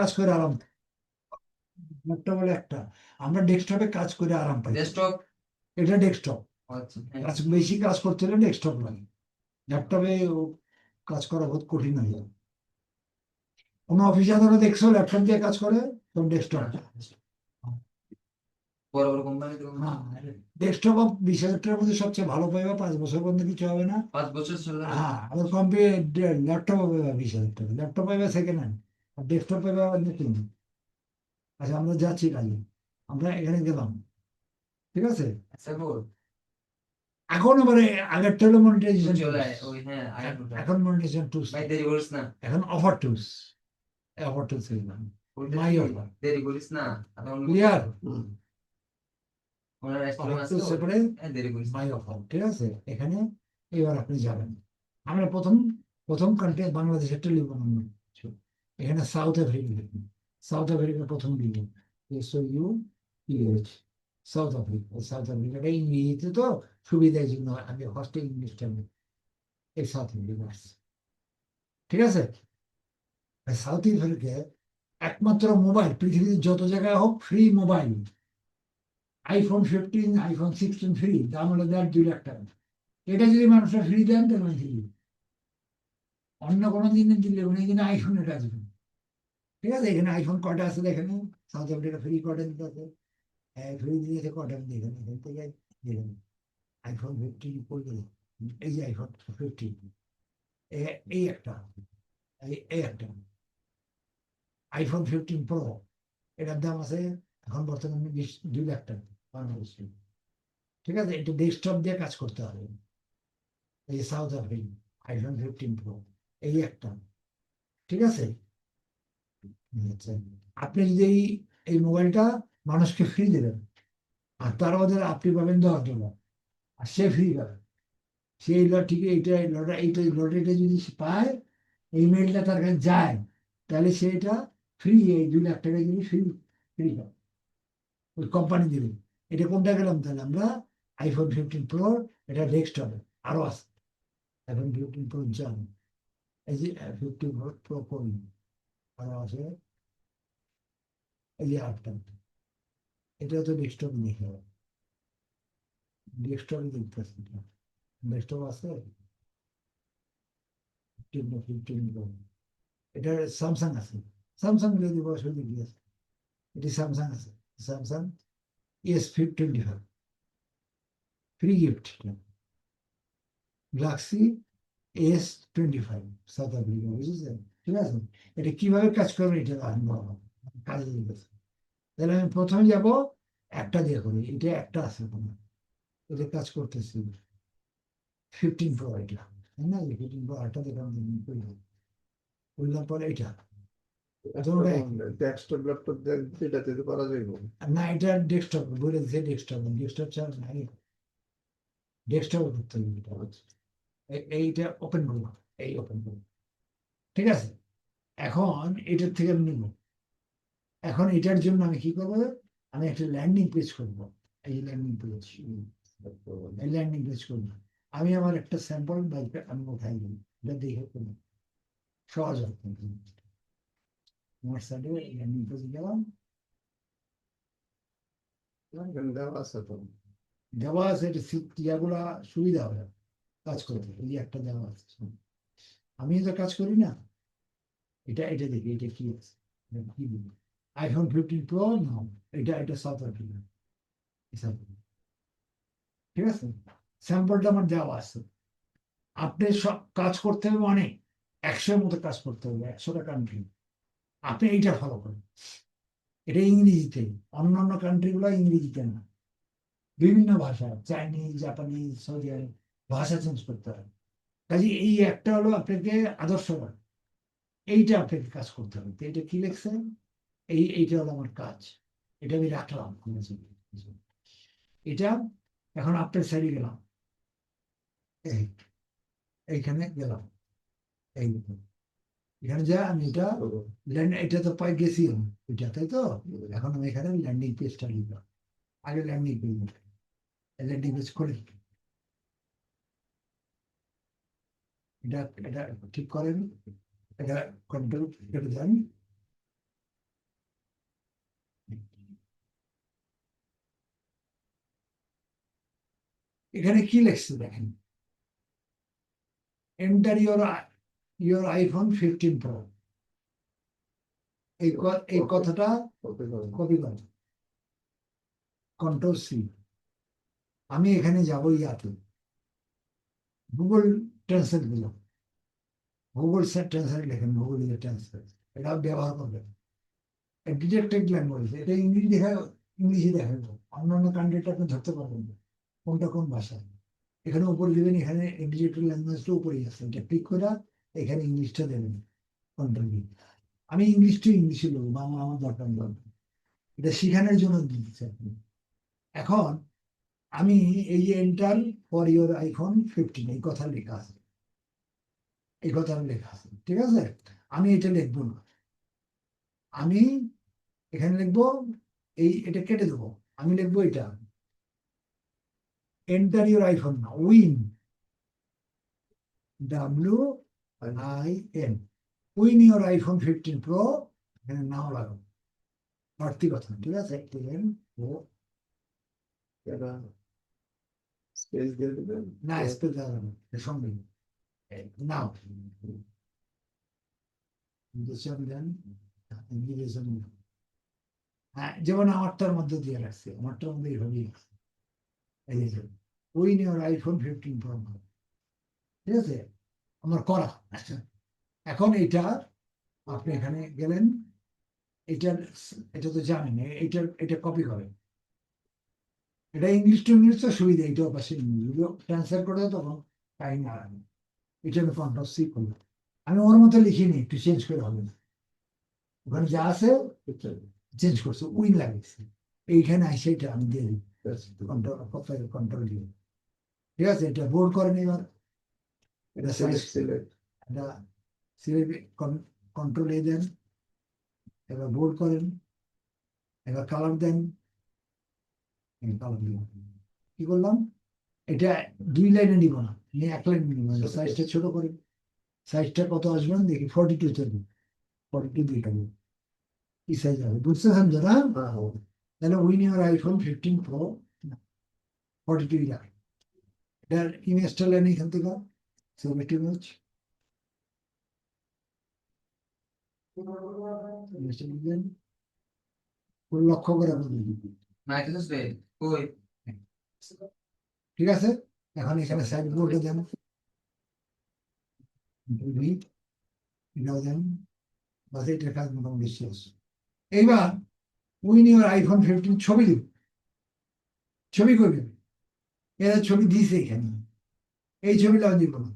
কাজ করে আরাম ল্যাপটপ হলো একটা। আমরা ডেস্কটপে কাজ করে আরাম পাই। ডেস্কটপ এটা ডেস্কটপ আচ্ছা। কাজ বেশি কাজ করতে হলে ডেস্কটপ লাগে। ল্যাপটপে কাজ করা বহুত কঠিন হয়ে যায়। কোনো অফিসে ধরো দেখছ ল্যাপটপ দিয়ে কাজ করে তো ডেস্কটপ বড় বড় কোম্পানি হ্যাঁ ডেস্কটপ বিশ হাজার টাকার মধ্যে সবচেয়ে ভালো পাইবা পাঁচ বছর পর্যন্ত কিছু হবে না। পাঁচ বছর হ্যাঁ আবার কম্পিউটার ল্যাপটপ পাইবা বিশ হাজার টাকা। ল্যাপটপ সেকেন্ড হ্যান্ড ডেস্কটপ আবার নতুন আচ্ছা আমরা যাচ্ছি কাজে। আমরা এখানে গেলাম। ঠিক আছে? আচ্ছা এখন এবারে আগেরটা হলো মনিটাইজেশন হ্যাঁ। এখন মনিটাইজেশন করিস না। এখন অফার টুলস অফার টুলস ওইটা মাই অফার দেরি করিস না। ক্লিয়ার মাই অফার ঠিক আছে? এখানে এবার আপনি যাবেন। আমরা প্রথম প্রথম কান্ট্রি বাংলাদেশের টেলিফোন এখানে সাউথ আফ্রিকা সাউথ আফ্রিকা প্রথম লিখুন S O U UH South Africa South আফ্রিকাটা ইংরেজিতে তো সুবিধার জন্য আমি ফার্স্টে ইংলিশটা এই সাউথ আফ্রিকা ঠিক আছে? সাউথ আফ্রিকায় একমাত্র মোবাইল পৃথিবীর যত জায়গায় হোক free mobile iPhone fifteen iPhone sixteen free দাম হলো দেড় দুই লাখ টাকা। এটা যদি মানুষরা ফ্রি দেন, তাহলে দিই অন্য কোনো দিনে দিলে উনি কিন্তু আইফোন এটা আসবে ঠিক আছে, এখানে আইফোন কটা আছে দেখেন? সাউথ আফ্রিকা ফ্রি কটা দিতে আছে? ফ্রি দিয়েছে কটা দেখেন এখান থেকে দেখেন আইফোন ফিফটিন করলে এই যে আইফোন ফিফটিন এই একটা এই একটা। আইফোন ফিফটিন প্রো এটার দাম আছে এখন বর্তমানে বিশ, দুই লাখ টাকা ঠিক আছে, এটা ডেস্কটপ দিয়ে কাজ করতে হবে। এই South Africa iPhone fifteen pro এই একটা। ঠিক আছে। আপনি যদি এই এই মোবাইলটা মানুষকে ফ্রি দেবেন, আর তার মধ্যে আপনি পাবেন দশ ডলার আর সে ফ্রি পাবে। সেই লটিকে এইটা, এই লটা এইটা, এই লটারিটা যদি সে পায়, এই মেলটা তার কাছে যায়, তাহলে সে এটা ফ্রি এই দুই লাখ টাকা যদি ফ্রি ফ্রি পাবে। ওই কোম্পানি দেবে। এটা কোনটা গেলাম তাহলে আমরা? আইফোন ফিফটিন প্রো এটা নেক্সট হবে আরও আছে। আইফোন ফিফটিন প্রো জান এই যে ফিফটিন প্রো প্রো এটা তো ডেস্কটপ দেখে হবে ডেস্কটপে দেখতেছি আছে। এটা স্যামসাং আছে। স্যামসাং যদি স্যামসাং আছে? স্যামসাং এস ফিফ twenty five free gift galaxy S twenty five South বুঝেছেন? ঠিক আছে? এটা কীভাবে কাজ করবে এটা আমি বলব। কাজে লেগেছে তাহলে আমি প্রথমে যাব একটা দিয়ে করি। এটা একটা আছে কোনো। এটা কাজ করতেছি। ফিফটিন প্রো এটা। তাই না? ফিফটিন প্রো আটটা দেখলাম করলাম করলাম পরে এটা। ডেস্কটপ ল্যাপটপ এটাতে তো করা যাইব। না এটা ডেস্কটপ বলে ডেস্কটপ ডেস্কটপ ছাড়া নাই। ডেস্কটপ করতে হবে। এইটা ওপেন করব। এই ওপেন করব। ঠিক আছে? এখন এটার থেকে আমি নিব। এখন এটার জন্য আমি কি করব? আমি একটা ল্যান্ডিং পেজ করব এই ল্যান্ডিং পেজ এই ল্যান্ডিং পেজ করব আমি আমার একটা স্যাম্পল বাইক আমি উঠাই দিই। এটা দেখে করব সহজ হবে। আমার সাইডে ল্যান্ডিং পেজে গেলাম। দেওয়া আছে তো। দেওয়া আছে এটা ইয়াগুলা সুবিধা হবে। কাজ করতে এই একটা দেওয়া আছে। আমি তো কাজ করি না। এটা এটা দেখি, এটা কি আছে? কি আইফোন ফিফটিন প্রো না এটা এটা আফ্রিকা ঠিক আছে? স্যাম্পলটা আমার দেওয়া আছে। আপনি সব কাজ করতে হবে অনেক একশোর মতো কাজ করতে হবে একশোটা কান্ট্রি আপনি এইটা ফলো করেন। এটা ইংরেজিতে। অন্য অন্য কান্ট্রিগুলো ইংরেজিতে না। বিভিন্ন ভাষা চাইনিজ জাপানিজ সৌদি আরব ভাষা চেঞ্জ করতে হয়। কাজে এই একটা হলো আপনাকে আদর্শ করা। এইটা আপনাকে কাজ করতে হবে। এটা কি লিখছে এই, এইটা হলো আমার কাজ। এটা আমি রাখলাম এটা এখন আপনার সাইডে গেলাম। এই, এইখানে গেলাম। এই এখানে যা, আমি এটা এটা তো পাই গেছি এটা তাই তো? এখন আমি এখানে ল্যান্ডিং পেজটা লিখলাম। আগে ল্যান্ডিং পেজ ল্যান্ডিং পেজ করে এটা এটা ঠিক করেন। এটা কন্ট্রোল দেন। এখানে কি লেখছে দেখেন? Enter your your iPhone fifteen pro এই এই কথাটা কপি করেন। কন্ট্রোল সি আমি এখানে যাব ইয়াতে। গুগল ট্রান্সলেট দিল। গুগল ট্রান্সলেট লেখেন গুগল ট্রান্সলেট এটা ব্যবহার করবেন। ডিটেক্টেড ল্যাঙ্গুয়েজ এটা ইংলিশ দেখা ইংলিশে দেখা দেখাবো অন্যান্য কান্ট্রিটা আপনি ধরতে পারবেন না, কোনটা কোন ভাষা এখানে উপরে দেবেন, এখানে ডিজিটাল ল্যাঙ্গুয়েজটা উপরেই আছে। এটা ক্লিক করে এখানে ইংলিশটা দেবেন কন্ট্রোল আমি ইংলিশ টু ইংলিশে নেব বাংলা আমার দরকার নেই। এটা শেখানোর জন্য দিচ্ছি আপনি। এখন আমি এই enter for your iPhone fifteen এই কথা লেখা আছে। এই কথা লেখা আছে, ঠিক আছে? আমি এটা লিখব না। আমি এখানে লিখব, এই এটা কেটে দেবো। আমি লিখব এটা। এন্টার ইউর আইফোন না win W I N win your iPhone fifteen pro এখানে নাও লাগাবো বাড়তি কথা, ঠিক আছে? ও স্পেস দিয়ে দিবেন না স্পেল দেওয়া যাবে না এর সঙ্গে নাও ইঞ্জেকশন দেন ইঞ্জেকশন হ্যাঁ যেমন আমারটার মধ্যে দিয়ে রাখছে আমারটার মধ্যে এইভাবেই রাখছে এই যে win your iPhone fifteen pro ঠিক আছে? আমার করা। আচ্ছা এখন এটা আপনি এখানে গেলেন এটার এটা তো জানেন এটার এটা কপি করেন। এটা ইংলিশ টু ইংলিশ তো সুবিধা এটাও পাশে ট্রান্সলেট করে তখন টাইম লাগে এটা আমি কন্ট্রোল সি করলাম আমি ওর মতো লিখিনি একটু চেঞ্জ করে হবে না। ওখানে যা আছে চেঞ্জ করছে উইন লাগিয়েছে। এইখানে আসে এটা আমি দিয়ে দিই। কন্ট্রোল কন্ট্রোল দিয়ে ঠিক আছে এটা বোর্ড করেন এবার এটা এটা কন্ট্রোল এ দেন। এবার বোর্ড করেন। এবার কালার দেন। কি করলাম? এটা দুই লাইনে নিব না, নিয়ে এক লাইন নিব সাইজটা ছোট করে সাইজটা কত আসবে না, দেখি ফর্টি টু চলবে ফর্টি টু দেবো কি সাইজ হবে? বুঝতেছেন তো না হ্যাঁ হ্যাঁ তাহলে win your iPhone fifteen pro forty two রাখ এটার ইমেজটা নেন এখান থেকে সেভেন্টি ফুল লক্ষ্য করে মাইক্রোসফট ঠিক আছে? এখন এখানে সাইড দেন এইবার উইন ইউর আইফোন ফিফটিন ছবি দিন ছবি এরা ছবি দিয়েছে এখানে। এই ছবি দিব না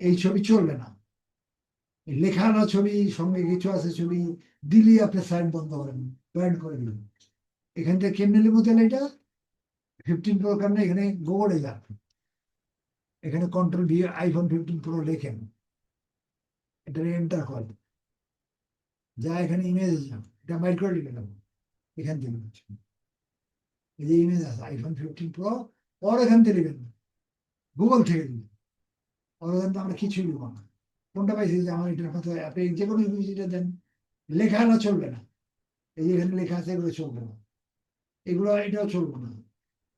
এই ছবি চলবে না। লেখানো ছবি, সঙ্গে কিছু আছে ছবি, দিলেই আপনি সাইড বন্ধ করেন। ব্যান্ড করে দিবেন এখান থেকে কেমনে নেব তাহলে এটা? ফিফটিন প্রো কারণে এখানে গোবরে যান। এখানে কন্ট্রোল দিয়ে আইফোন ফিফটিন প্রো লেখেন। এটা এন্টার কর যা এখানে ইমেজ এটা বাইর করে লিখে এখান থেকে এই যে ইমেজ আছে আইফোন ফিফটিন প্রো ওর এখান থেকে লিখেন গুগল থেকে দিবেন ওর এখান থেকে আমরা কিছুই লিখব না। কোনটা পাইছি? যে আমার এটার কথা আপনি যে কোনো ইমেজটা দেন, লেখা না চলবে না। এই যে এখানে লেখা আছে, এগুলো চলবে না। এগুলো এটাও চলবে না।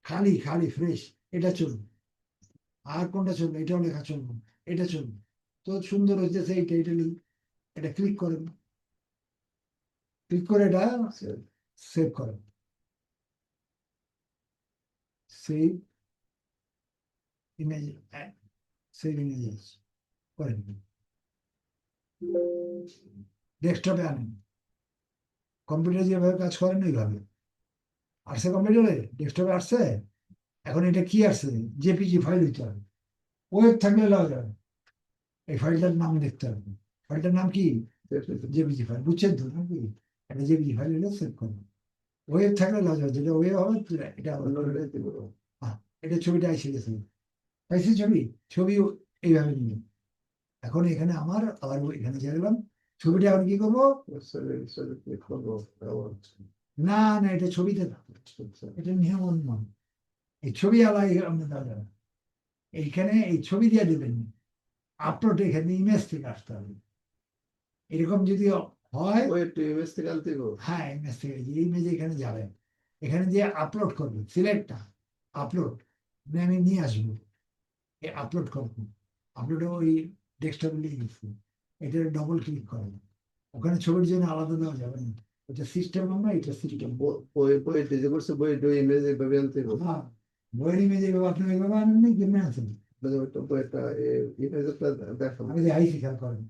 খালি খালি ফ্রেশ এটা চলবে। আর কোনটা চলবে? এটাও লেখা চলবে এটা চলবে তো সুন্দর হইতেছে এইটা এটা লিখ এটা ক্লিক করেন। ক্লিক করে এটা সেভ করেন। সেভ ইমেজ সেভ ইমেজেস করেন। ডেস্কটপে আনেন। কম্পিউটার যেভাবে কাজ করেন ওইভাবে। আসছে কম্পিউটারে ডেস্কটপে আসছে এখন এটা কি আসছে? জেপিজি ফাইল দিতে হবে। ওয়েব থাকলে লাগা যাবে এই ফাইলটার নাম দেখতে হবে। ফাইলটার নাম কি? জেপিজি ফাইল বুঝছেন তো নাকি? একটা জেপিজি ফাইল হলে সেভ করবেন ওয়েব থাকলে লাগা যাবে যেটা ওয়েব হবে এটা দিব এটা ছবিটা এসে গেছে। পাইছি ছবি? ছবি এইভাবে নিয়ে এখন এখানে আমার আবার এখানে চলে গেলাম ছবিটা আবার কি করব? না না এটা ছবিতে না এটা নিয়ম অন্য এই ছবি আলাদা আপনি দেওয়া যাবে এইখানে এই ছবি দিয়ে দেবেন। আপলোড এখানে ইমেজ থেকে আসতে হবে। এরকম যদি হয় ইমেজ থেকে আনতে হ্যাঁ ইমেজ থেকে যে ইমেজ এখানে যাবেন আপলোড করবেন সিলেক্টটা আপলোড আমি নিয়ে আসব। আপলোড করব। আপলোডে ওই ডেস্কটপে এটা ডবল ক্লিক করব। ওখানে ছবির জন্য আলাদা দেওয়া যাবে না। ওটা সিস্টেম আমরা এটা সিস্টেম ব- বই বই যে করছে বই তো ইমেজ এইভাবে আনতে হবে। হ্যাঁ বইয়ের ইমেজ এইভাবে আপনি এইভাবে কেমনি আছেন মানে দেখাইছি খেয়াল করেন।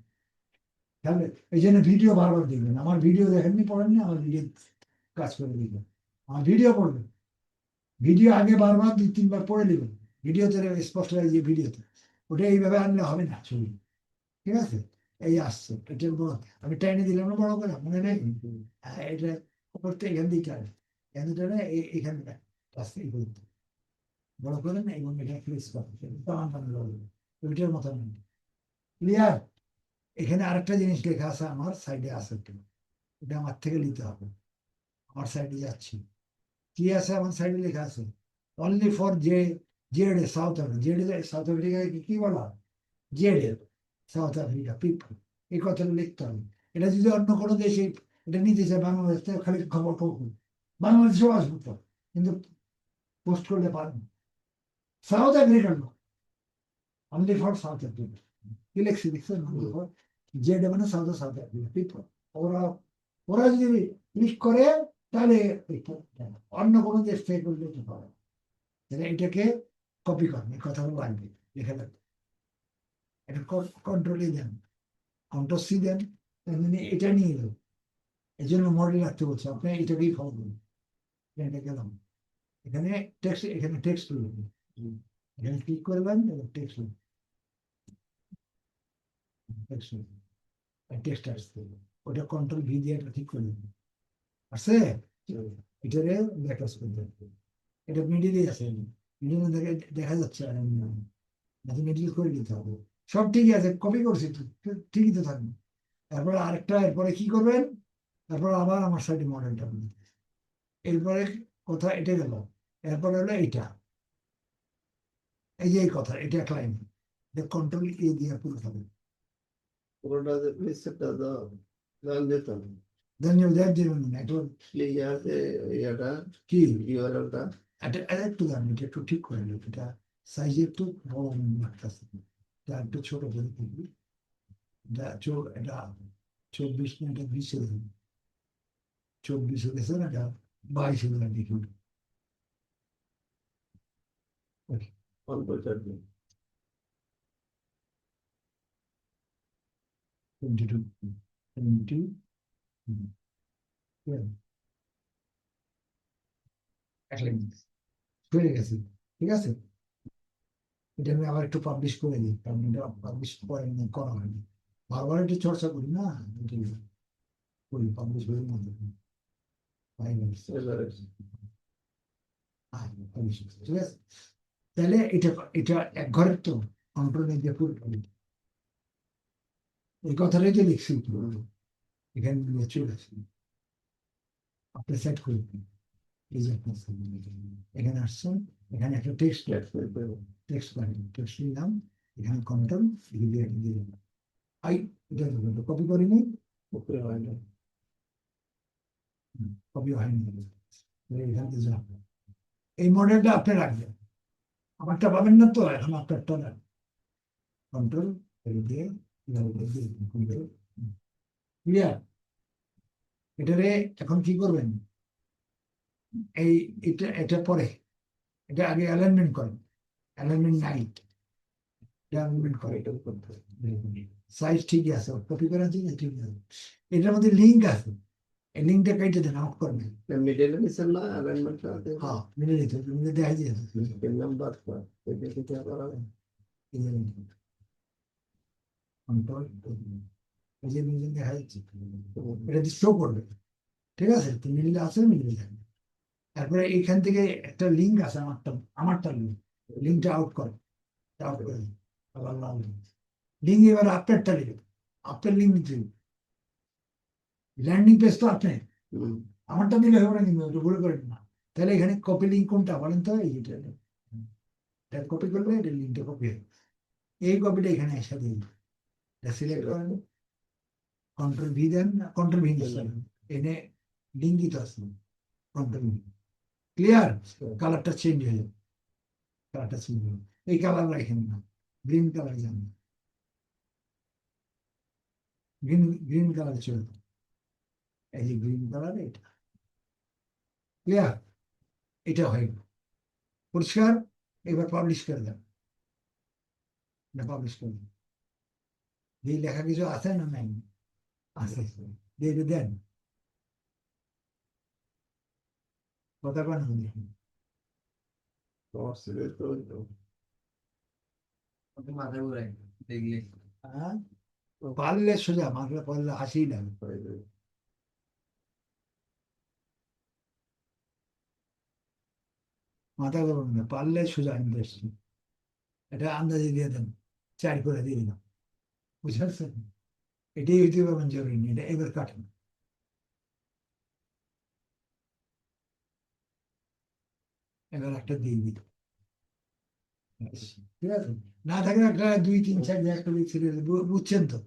খেয়াল এই জন্য ভিডিও বারবার দেখবেন। আমার ভিডিও দেখেননি পড়েননি আমার ভিডিও কাজ করে দিবেন। আমার ভিডিও পড়বেন ভিডিও আগে বারবার দুই তিনবার পড়ে নেবেন। ভিডিওতে স্পষ্ট হয় যে ভিডিওতে ওটা এইভাবে আনলে হবে না ছবি। ঠিক আছে? এই আসছে এটার বড় আমি টাইনে দিলাম না বড় করে মনে নেই? হ্যাঁ, এটা করতে এখান দিয়ে টানে এখান টানে এখান থেকে এই করতে বড় করেন এবং এটা ওইটার মতো ক্লিয়ার এখানে আরেকটা জিনিস লেখা আছে আমার সাইডে আছে এটা আমার থেকে নিতে হবে। আমার সাইডে যাচ্ছি। কি আছে আমার সাইডে লেখা আছে? Only for J Z South Africa Z South আফ্রিকায় কি কি বলা জেড সাউথ আফ্রিকা পিপল এই কথাটা লিখতে হবে। এটা যদি অন্য কোনো দেশে এটা নিতে চায় বাংলাদেশ খালি খবর কখন বাংলাদেশেও আসব কিন্তু পোস্ট করলে পারবেন সাউথ আফ্রিকার লোক only for South Africa. Only for Z মানে সাউথ সাউথ আফ্রিকা পিপল। ওরা ওরা যদি ক্লিক করে তাহলে অন্য কোনো দেশ থেকে করলে তো পারে এটাকে কপি এই কথাগুলো লাগবে লিখে রাখবেন এটা কন্ট্রোলে দেন। কন্ট্রোল সি দেন এটা নিয়ে এলো এই জন্য মডেল রাখতে বলছে আপনি এটাকেই করুন। এটা গেলাম। এখানে টেক্সট এখানে টেক্সট লিখবেন এখানে ক্লিক করবেন এবং টেক্সট লিখবেন টেক্সট ওটা কন্ট্রোল ভি দিয়ে এটা ঠিক করে দেবেন আসছে? এটারে ব্যাকআপ করতে হবে এটা মিডিলে আছে। মিডিলে দেখে দেখা যাচ্ছে আর মিডিল করে দিতে হবে। সব ঠিকই আছে কপি করছি ঠিকই তো থাকবে। তারপরে আরেকটা এরপরে কি করবেন? তারপর আবার আমার সাইডে মডেলটা এরপরে কথা এটা গেল এরপরে হলো এইটা। এই যে এই কথা এটা ক্লাইম কন্ট্রোল এ দিয়ে পুরো হবে। না একটু এটা এটা একটু দাম এটা একটু ঠিক করে নিন এটা সাইজ একটু বড় লাগতেছে। এটা একটু ছোট করে দিবি এটা চো এটা চব্বিশ না এটা বিশ হয়ে চব্বিশ হয়েছে না এটা বাইশ হয়ে দেখুন কম্পিউটার টোয়েন্টি টু টোয়েন্টি হয়ে গেছে ঠিক আছে এটা আমি আবার একটু পাবলিশ করে দিই কারণ এটা পাবলিশ করে নি, করা হয়নি। বারবার একটু চর্চা করি না? করি পাবলিশ করে মধ্যে ঠিক আছে? তাহলে এটা এটা এক ঘরের তো কন্ট্রোল দিয়ে পুরো এই কথাটাই তো লিখছি। এখানে চলে আসি। আপনি সেট করে দিন। এই আপনার এখানে আসছেন এখানে একটা টেক্সট টেক্সট বাড়ি টেক্সট নিলাম এখানে কন্ট্রোল দিয়ে দিলাম আই এটা কপি করিনি না? কপি হয়নি। এখান থেকে যান। এই মডেলটা আপনি রাখবেন। আমারটা পাবেন না তো এখন আপনারটা রাখবেন কন্ট্রোল দিয়ে ক্লিয়ার এটারে এখন কি করবেন? এই এটা এটা পরে। এটা আগে অ্যালাইনমেন্ট করেন। অ্যালাইনমেন্ট নাই। অ্যালাইনমেন্ট করে সাইজ ঠিকই আছে কপি করা ঠিক আছে ঠিক আছে। এটার মধ্যে লিঙ্ক আছে। এই লিঙ্কটা কেটে দেন আউট করবেন মিডলে নিছেন না অ্যালাইনমেন্টটা হ্যাঁ দেখা যায় তিন নাম্বার এটা কি করা কন্ট্রোল এই যে দেখা যাচ্ছে এটা শো করবে। ঠিক আছে? মিলে আছে যাবে। তারপরে এইখান থেকে একটা লিঙ্ক আছে আমারটা আমারটা লিঙ্ক লিঙ্কটা আউট করে আউট করে আবার লাল লিঙ্ক এবার আপনারটা লিখে আপনার লিঙ্ক দিতে ল্যান্ডিং পেজ তো আপনি আমারটা দিলে হবে না কিন্তু ভুল করেন না তাহলে এখানে কপি লিঙ্ক কোনটা বলেন তো এই এটা কপি করলে এটা লিঙ্কটা কপি হবে। এই কপিটা এখানে এসে দিন এটা সিলেক্ট করেন কন্ট্রোল ভি দেন কন্ট্রোল ভি এনে লিঙ্কিত আছে কন্ট্রোল ভি ক্লিয়ার কালারটা চেঞ্জ হয়ে যাবে। কালারটা ছিল এই কালার রাখেন না। গ্রিন কালার যান গ্রিন গ্রিন কালার চলবে এই যে গ্রিন কালার এটা। ক্লিয়ার এটা হয়ে গেল। পরিষ্কার? এবার পাবলিশ করে দেন। না পাবলিশ করে দেন। এই লেখা কিছু আছে না নাই? আছে। দিয়ে দেন। কথা কেন দেখুন তোমার ছেলে তো ওই তো। ওকে মাথায় ঘুরাই দেখলে? হ্যাঁ? পারলে সোজা মাথা পারলে হাসি যে, মাথা গরম না পারলে সোজা ইন্ডাস্ট্রি এটা আন্দাজে দিয়ে দেন চার করে দিয়ে দিলাম। বুঝতে পারছেন এটাই হইতে পারবেন জরুরি নেই এটা এবার কাটেন। এবার একটা দিয়ে দিই। ঠিক আছে? না থাকলে একটা দুই, তিন, চার একটা ছেড়ে বুঝছেন তো?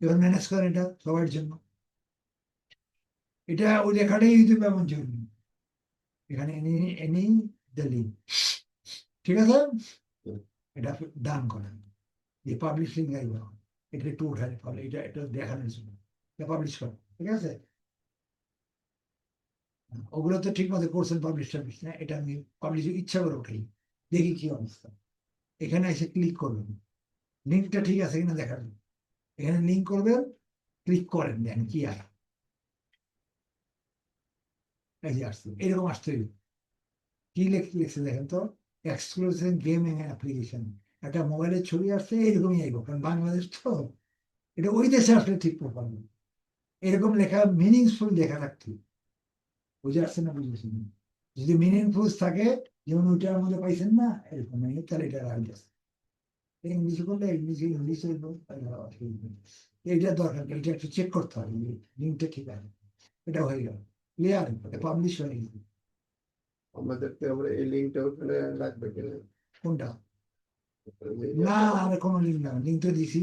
এবার ম্যানেজ করেন এটা সবার জন্য। এটা ওই লেখাটাই ইউটিউবে এমন জরুরি এখানে এনি এনি দ্য ঠিক আছে? এটা ডান করেন। যে পাবলিশ লিঙ্ক এটা একটু উঠালে ফলে এটা এটা দেখানোর জন্য। এটা পাবলিশ করেন। ঠিক আছে? ওগুলো তো ঠিক মতো করছেন পাবলিশ টাবলিশ না এটা আমি পাবলিশ ইচ্ছা করে উঠাই দেখি কি অবস্থা। এখানে এসে ক্লিক করবেন। লিঙ্কটা ঠিক আছে কিনা দেখার এখানে লিঙ্ক করবেন ক্লিক করেন দেন কি আর এই আসছে, এরকম আসতে কি লেখ- লিখছে দেখেন তো? এক্সক্লুসিভ গেমিং অ্যাপ্লিকেশন একটা মোবাইলের ছবি আসছে, এরকমই আইব। কারণ বাংলাদেশ তো, এটা ওই দেশে আসলে ঠিক পারবে এরকম লেখা মিনিংফুল লেখা রাখতে। বুঝে আসছে না বুঝেছেন যদি মিনিংফুল থাকে যেমন ওইটার মধ্যে পাইছেন না এরকম তাহলে এটা আছে। ইংলিশে করলে ইংলিশে ইংলিশে এইটা দরকার এটা একটু চেক করতে হবে লিঙ্কটা ঠিক আছে। এটা হয়ে গেল। ক্লিয়ার পাবলিশ হয়ে গেছে। আমাদেরকে আমরা এই লিঙ্কটা ওখানে লাগবে কিনা? কোনটা? না আর কোনো লিঙ্ক না। লিঙ্ক তো দিছি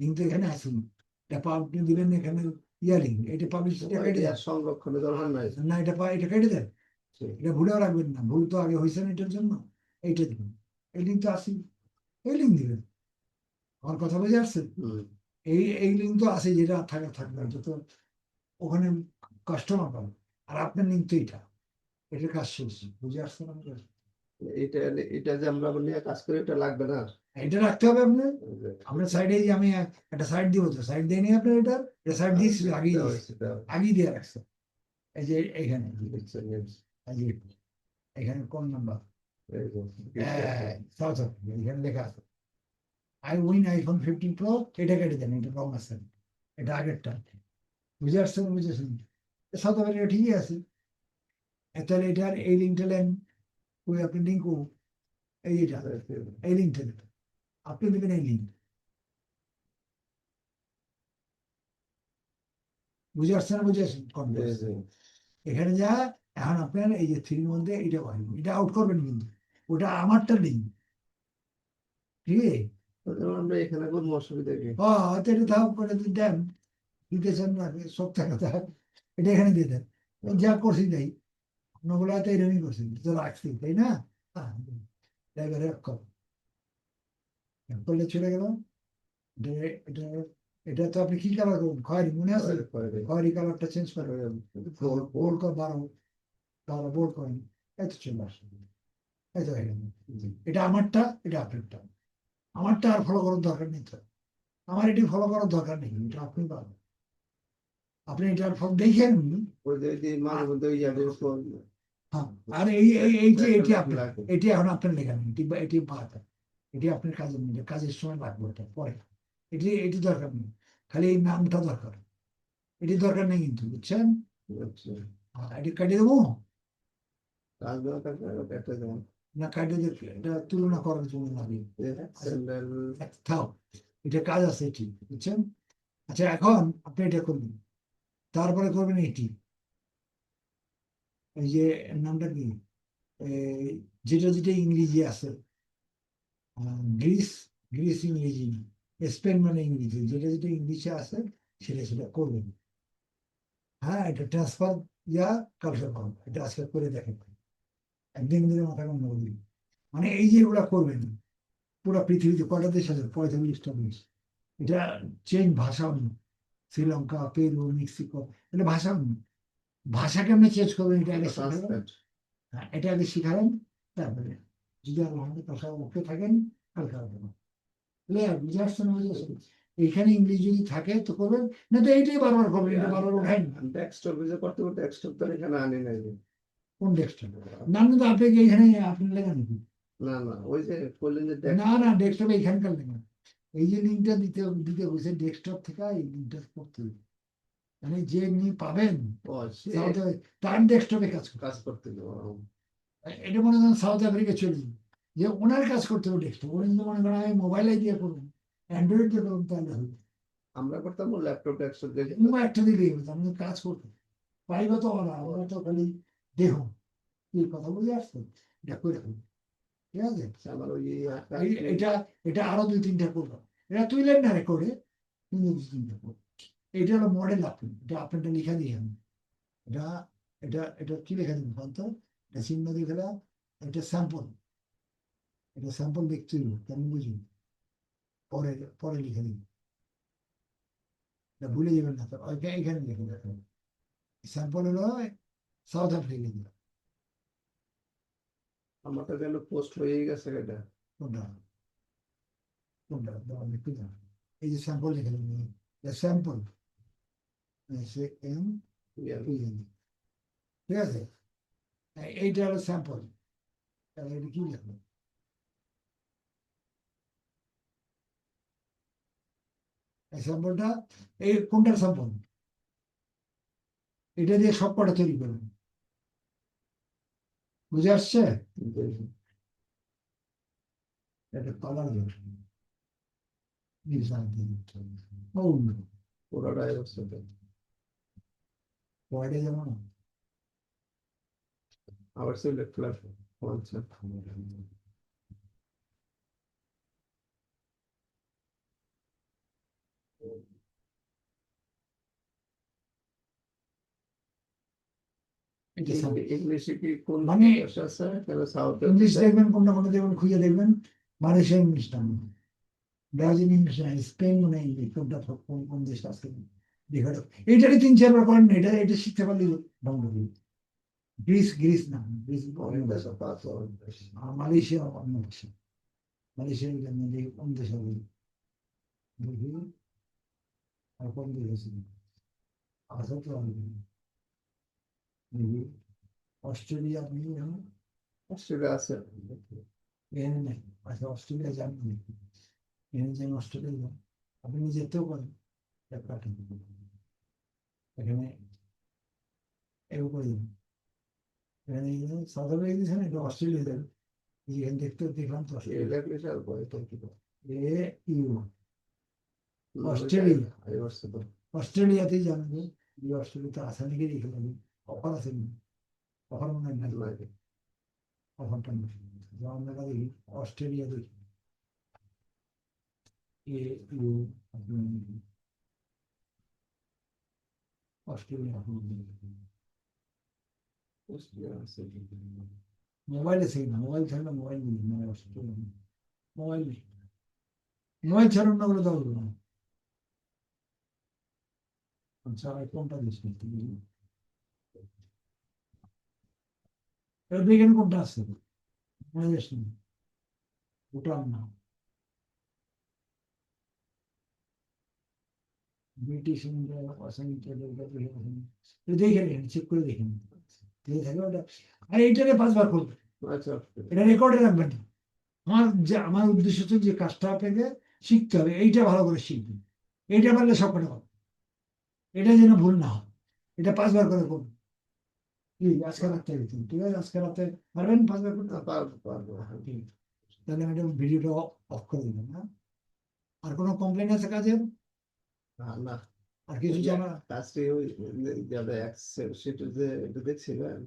লিঙ্ক তো এখানে আসুন এটা আপনি দিবেন এখানে। ইয়া লিঙ্ক এটা পাবলিশ এটা কেটে দেন এটা সংরক্ষণের দরকার নাই। না এটা এটা কেটে দেন এটা ভুলেও রাখবেন না। ভুল তো আগে হয়েছে না এটার জন্য। এইটা দিবেন। এই লিঙ্ক তো আসি এই লিঙ্ক দিবেন। আমার কথা বুঝে আসছে? এই এই লিঙ্ক তো আছে যেটা থাকা থাকবে এটা তো ওখানে কাস্টমার পাবে। আর আপনার লিঙ্ক তো এটা এটার কাজ শেষ। বুঝে আসছে না? এটা এটা যে আমরা নিয়ে কাজ করি এটা লাগবে না এটা রাখতে হবে আপনার আপনার সাইডে আমি একটা সাইড দিব তো। সাইড দিয়ে নিয়ে আপনার এটা? এটা সাইড দিয়েছি আগেই আগেই দিয়ে রাখছে। এই যে এই যে এখানে কোন নাম্বার সাউথ আফ্রিকা এখানে লেখা আছে। I win iPhone fifteen pro এটা কেটে দেন এটা রং আছে। এটা আগেরটা। বুঝে আসছেন বুঝেছেন সাউথ আফ্রিকা ঠিকই আছে। তাহলে এটার এই লিঙ্কটা ওই আপনি লিঙ্ক এই এটা এই লিঙ্কটা দেবেন আপনি দেবেন এই লিঙ্ক বুঝে আসছে না বুঝে আসছেন? এখানে যা এখন আপনার এই যে থ্রির মধ্যে এটা এটা আউট করবেন কিন্তু। ওটা আমারটা লিঙ্ক ঠিক আছে? আমরা এখানে কোনো অসুবিধা হয়তো এটা ধাপ করে না সব টাকা থাক এটা এখানে দিয়ে দেন। যা করছি যাই অন্যগুলো হয়তো এরকমই করছি তো রাখছি তাই না হ্যাঁ, কর এক করলে চলে গেল এটা তো আপনি কি কালার করবেন খয়েরি মনে আছে খয়েরি কালারটা চেঞ্জ করবেন বোল্ড কর বারো বারো বোল্ড করেন এই তো চলে আসবে এই তো হয়ে গেল এটা আমারটা এটা আপনারটা আমারটা আর ফলো করার দরকার নেই তো আমার এটি ফলো করার দরকার নেই এটা আপনি পাবেন আপনি এটা আর ফলো দেখেন ওই মাঝে মধ্যে হ্যাঁ আর এই এই- যে এটি আপনার এটি এখন আপনার লেখা নেই এটি বা- এটি বাদ। এটি আপনার কাজের নেই কাজের সময় লাগবে ওটা পরে। এটি এটি দরকার নেই খালি এই নামটা দরকার। এটি দরকার নেই কিন্তু বুঝছেন? আচ্ছা। হ্যাঁ, এটি কাটিয়ে দেবো? কাজ না কাটিয়ে দেব এটা তুলনা করার জন্য লাগে থাও এটা কাজ আছে এটি বুঝছেন? আচ্ছা এখন আপনি এটা করবেন তারপরে করবেন এটি। এই যে নামটা কি? যেটা যেটা ইংরেজি আছে। গ্রিস গ্রিস ইংরেজি স্পেন মানে ইংরেজি, যেটা যেটা ইংলিশে আছে, সেটা সেটা করবেন। হ্যাঁ এটা ট্রান্সফার ইয়া কালচার করুন এটা আজকে করে দেখেন। একদিন দিনে মাথা কম করে মানে এই যে এগুলা করবেন, পুরো পৃথিবীতে কয়টা দেশ আছে? পঁয়তাল্লিশটা দেশ। এটা চেঞ্জ ভাষা অন্য। শ্রীলঙ্কা, পেরু, মেক্সিকো, এটা ভাষা অন্য। ভাষা কেমনে চেঞ্জ করবেন এটা আগে শিখাবেন হ্যাঁ, এটা আগে শিখাবেন তারপরে যদি আর কথা ওকে থাকেন হালকা হবে। না বুঝে আসছে না বুঝে আসছে? এইখানে ইংলিশ যদি থাকে তো করবেন না তো এইটাই বারবার করবেন এটা বারবার উঠাই না ডেস্কটপ যে করতে করতে ডেস্কটপ তো এখানে আনি নাই। কোন ডেস্কটপ না না তো আপনি এখানে আপনি লেখেন না না ওই যে বললেন যে না না ডেস্কটপে এখানকার লেখেন এই যে লিঙ্কটা দিতে দিতে বসে ডেস্কটপ থেকে এই লিঙ্কটা করতে হবে। মানে যে এমনি পাবেন তার ডেস্কটপে কাজ করতে কাজ করতে এটা মনে করেন সাউথ আফ্রিকা চলে যে ওনার কাজ করতে হবে ডেস্কটপ। উনি যদি মনে করেন আমি মোবাইলে দিয়ে করব অ্যান্ড্রয়েড দিয়ে করুন তাহলে হবে। আমরা করতাম ল্যাপটপ ডেস্কটপ কিংবা একটা দিলেই হতো আমি কাজ করতে পাইবা তো ওরা ওরা তো খালি দেখো কি কথা বুঝে আসতো এটা করে ফেলব। ঠিক আছে? আমার ওই এটা এটা আরও দুই তিনটা করব এটা তুইলেন না রেকর্ডে তুমি দুই তিনটা করব এটা হলো মডেল আপনি এটা আপনারটা লিখা দিয়ে আমি। এটা এটা এটা কি লেখা দিন বলতো? এটা চিহ্ন দিয়ে দিলাম এটা স্যাম্পল এটা স্যাম্পল দেখতে হইব কেমন বুঝুন পরে পরে লিখে দিন এটা ভুলে যাবেন না তো এখানে লিখে দেবেন স্যাম্পল হলো সাউথ আফ্রিকা দিলাম আমারটা যেন পোস্ট হয়ে গেছে এটা। কোনটা? কোনটা? এই যে স্যাম্পল লিখে স্যাম্পল সে এম ইয়া, ঠিক আছে এই- এইটা হলো স্যাম্পল তাহলে এটা কি লিখব স্যাম্পলটা এই কোনটার স্যাম্পল এটা দিয়ে সব কটা তৈরি করবেন বুঝে আসছে এটা কালার ও পুরোটাই হচ্ছে পয়েন্টে না আবার আচ্ছা ইংলিশে কি কোন মানে- আছে সাউথ ইংলিশ দেখবেন কোনটা কোনটা দেখবেন খুঁজে দেখবেন মালয়েশিয়া ইংলিশটা নেই ব্রাজিল ইংলিশ নাই স্পেন মানে ইংলিশ কোনটা কোন কোন দেশ আছে দেখা যাক। এইটারই তিন চারবার করেন এটা এটা শিখতে পারলে হবে গ্রিস গ্রিস না গ্রিস অন্য দেশ। আর মালয়েশিয়া অন্য দেশ। মালয়েশিয়া কোন দেশ দেখি। আর কোন দেশ আছে? আছে তো দেখি। অস্ট্রেলিয়া আপনি অস্ট্রেলিয়া আছে। এখানে নেই। আচ্ছা অস্ট্রেলিয়া নাকি এখানে যান অস্ট্রেলিয়া যান আপনি যেতেও পারেন ঠিক। এখানে যাবেন এখানে সাউথ আফ্রিকা এটা অস্ট্রেলিয়া যাবেন এখানে দেখতে দেখলাম তো এ ইউ অস্ট্রেলিয়া। অস্ট্রেলিয়াতেই জানবে যে অস্ট্রেলিয়াতে আসা নাকি দেখে যাবে অফার আছে অফার মনে হয় নাই। অফারটা আমরা দেখি অস্ট্রেলিয়া দেখি এ ইউ অস্ট্রেলিয়া অস্ট্রেলিয়া আছে। মোবাইলে সেই না মোবাইল থাকলে মোবাইল নেই মানে অস্ট্রেলিয়া নেই। মোবাইল নেই মোবাইল ছাড়া অন্যগুলো দাও না আচ্ছা আর কোনটা দেশ করতে গেলে এবার দেখেন কোনটা আছে মনে যাস না ভুটান না ব্রিটিশ ইন্ডিয়া আসাম দেখে চেক করে দেখেন দেখে থাকবে ওটা। আর এইটারে পাঁচবার আচ্ছা। এটা রেকর্ডে রাখবেন না। আমার যে আমার উদ্দেশ্য হচ্ছে যে কাজটা আপনাকে শিখতে হবে। এইটা ভালো করে শিখবেন। এইটা পারলে সব কটা পাবেন এটা যেন ভুল না হয়। এটা পাঁচবার করে করবেন কি আজকে রাখতে হবে কিন্তু, ঠিক আছে আজকে রাতে পারবেন? পাঁচবার করতে না, পারব হ্যাঁ। তাহলে এটা ভিডিওটা অফ করে দিলাম হ্যাঁ। আর কোনো কমপ্লেন আছে কাজের? না আর কিছু জানা কাজটি ওই যাদের সেটা যে এটা দেখছিলেন